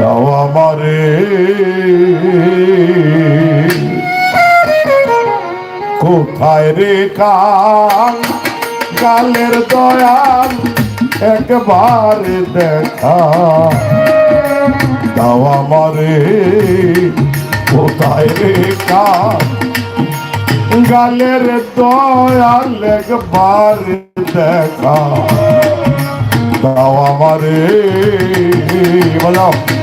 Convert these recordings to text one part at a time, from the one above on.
দাও আমারে। কোথায় রে কাল? কালের দয়াল একবার দেখা। দাও আমারে। কোথায় রে কাল? গালের দয়াল একবার দেখা। দাও আমারে। বাজাও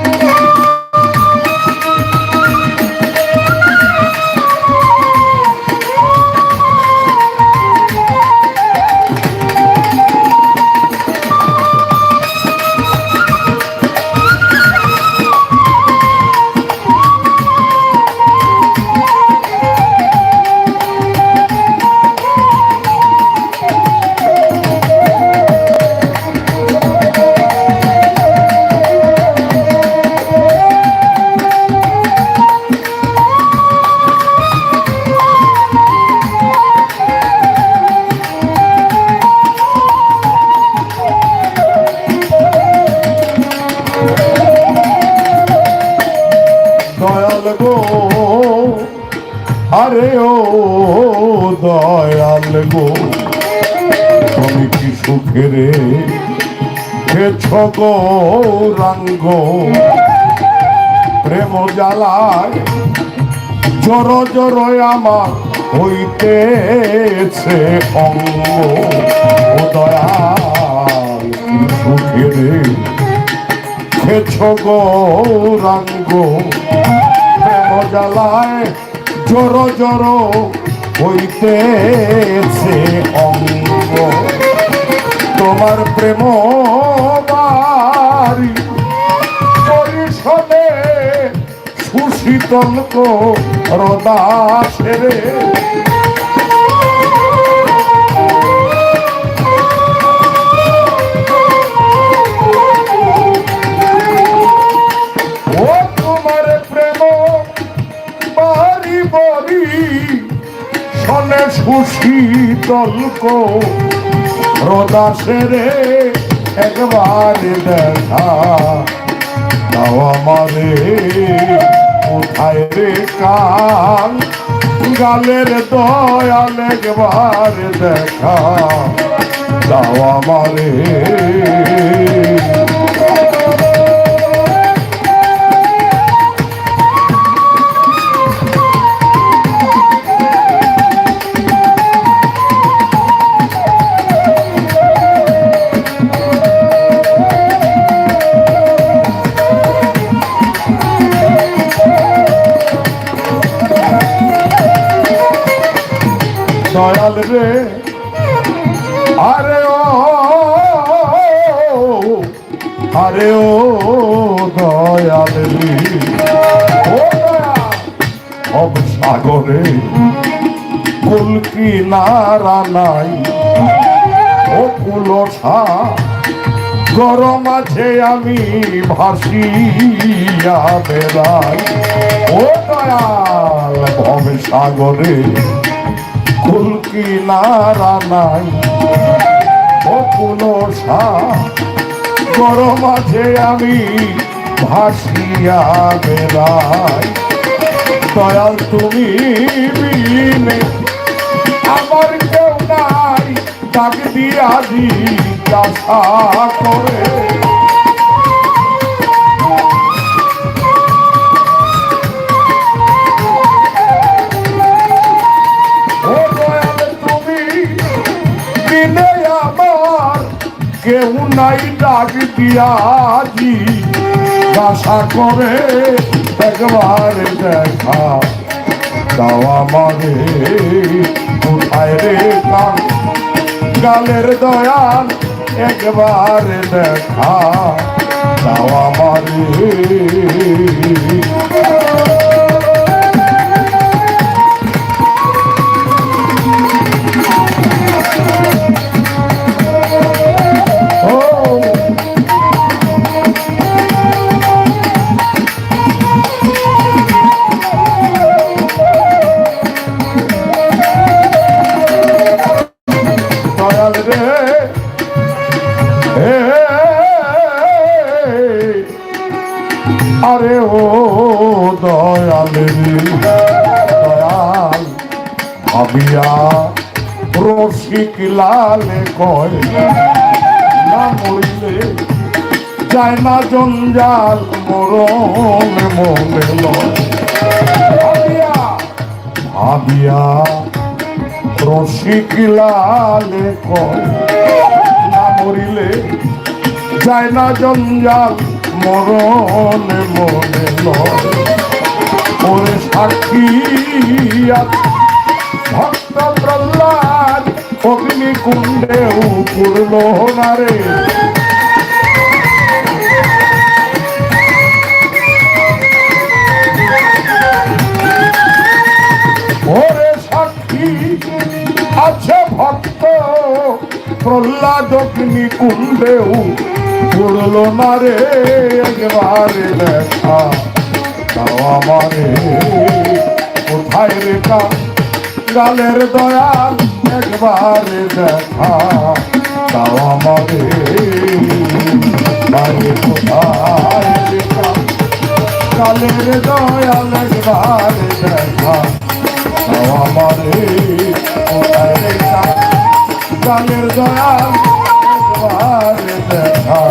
আরে ও দয়াল গো, তুমি কি সুখে রে? খেছ গো রাঙ্গ। প্রেম জ্বালায় জর জর আমার হইতেছে অঙ্গ। ও দয়াল সুখে রে? খেছ গৌরাঙ্গ প্রেম জ্বালায় জোর জোর হইতেছে অঙ্গ। তোমার প্রেম বাড়ি পরিষদে সুশীতল রদাসেরে শনে সুশীতল রদাসেরে একবার দেখা। দাও আমারে, কোথায় রে কাল? গালের দয়াল একবার দেখা। দাও আমারে দয়াল রে। আরে ও আরে ও দয়াল রে। সব সাগরে কুলকি নারা নাই। ও কুলসা গরম আছে আমি ভাসিয়া বেড়াই। ও দয়াল ভবে সাগরে কুলকি নারা নাই। কুলসা গরম আছে আমি ভাসিয়া বেড়াই। দয়াল তুমি আমার কেউ নাই, ডাক দিয়া দি করে। কেউ নাই ডাক দিয়া আশা করে একবার দেখা। দাও আমারে, কোথায় রে কান গালের দয়াল একবার দেখা। দাও আমারে। আরে ও দয়াল দয়াল। ভাবিয়া রসিক লাল কয়ে যায় না জঞ্জাল মরণ মনে ভাবিয়া রসিক লাল কয় মরিলে যায় না জঞ্জাল মরণে মনে ওরে সাক্ষী ভক্ত প্রহ্লাদ অগ্নিকুণ্ডে উপুর না প্রহ্লাদ অগ্নিকুণ্ডেও পূর্ণ না রে একবারে দেখা তাও আমারে কোথায় রেখা গালের দয়াল একবারে দেখা তাও আমারে কোথায় রেখা গালের দয়াল একবারে দেখা তাও আমারে প্রাণের দয়াল তোমার দেখা।